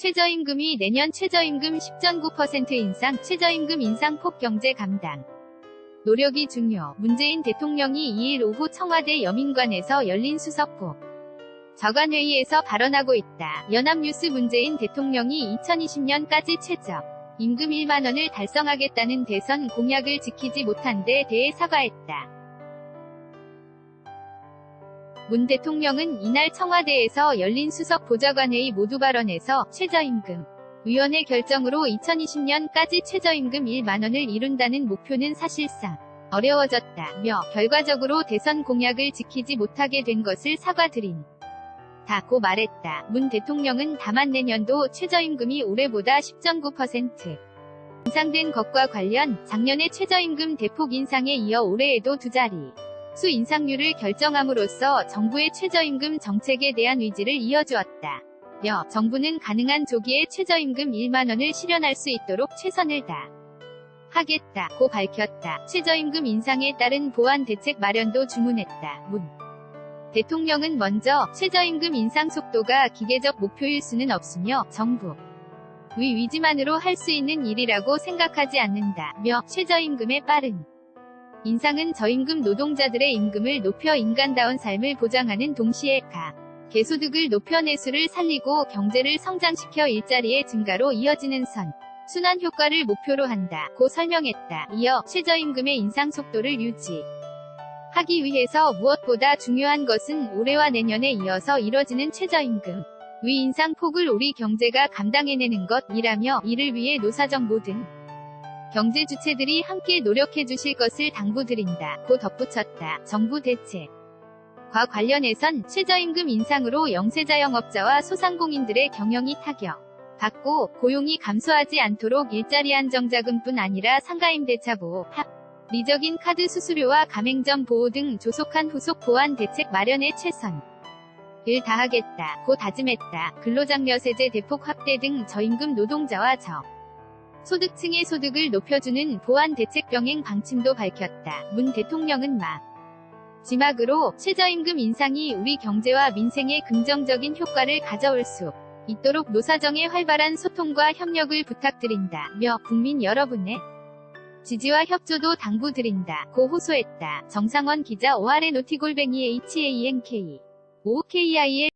최저임금이 내년 최저임금 10.9% 인상, 최저임금 인상 폭 경제 감당. 노력이 중요. 문재인 대통령이 2일 오후 청와대 여민관에서 열린 수석국 저관회의에서 발언하고 있다. 연합뉴스 문재인 대통령이 2020년까지 최저 임금 1만원을 달성하겠다는 대선 공약을 지키지 못한 데 대해 사과했다. 문 대통령은 이날 청와대에서 열린 수석 보좌관회의 모두 발언에서 최저임금 위원회 결정으로 2020년까지 최저임금 1만원을 이룬다는 목표는 사실상 어려워졌다며 결과적으로 대선 공약을 지키지 못하게 된 것을 사과드린 다고 말했다. 문 대통령은 다만 내년도 최저임금이 올해보다 10.9% 인상된 것과 관련 작년의 최저임금 대폭 인상에 이어 올해에도 두 자리 수 인상률을 결정함으로써 정부의 최저임금 정책에 대한 의지를 이어주었다. 며 정부는 가능한 조기에 최저임금 1만원을 실현할 수 있도록 최선을 다 하겠다고 밝혔다. 최저임금 인상에 따른 보완 대책 마련도 주문했다. 문 대통령은 먼저 최저임금 인상 속도가 기계적 목표일 수는 없으며 정부 위 위지만으로 할 수 있는 일이라고 생각하지 않는다 며 최저임금의 빠른 인상은 저임금 노동자들의 임금을 높여 인간다운 삶을 보장하는 동시에 가 개소득을 높여 내수를 살리고 경제를 성장시켜 일자리의 증가로 이어지는 선 순환 효과를 목표로 한다 고 설명했다. 이어 최저임금의 인상 속도를 유지 하기 위해서 무엇보다 중요한 것은 올해와 내년에 이어서 이뤄지는 최저임금 위 인상 폭을 우리 경제가 감당해내는 것이라며 이를 위해 노사정 모든 경제 주체들이 함께 노력해 주실 것을 당부드린다. 고 덧붙였다. 정부 대책 과 관련해선 최저임금 인상으로 영세자 영업자와 소상공인들의 경영이 타격 받고 고용이 감소하지 않도록 일자리 안정자금뿐 아니라 상가임대차 보호, 합, 리적인 카드 수수료와 가맹점 보호 등 조속한 후속 보완 대책 마련에 최선 을 다하겠다. 고 다짐했다. 근로장려세제 대폭 확대 등 저임금 노동자와 저 소득층의 소득을 높여주는 보완 대책 병행 방침도 밝혔다. 문 대통령은 마 지막으로 최저임금 인상이 우리 경제와 민생에 긍정적인 효과를 가져올 수 있도록 노사정의 활발한 소통과 협력을 부탁드린다 며 국민 여러분의 지지와 협조도 당부드린다. 고 호소했다. 정상원 기자 5알의 노티골뱅이 HANK 5KI의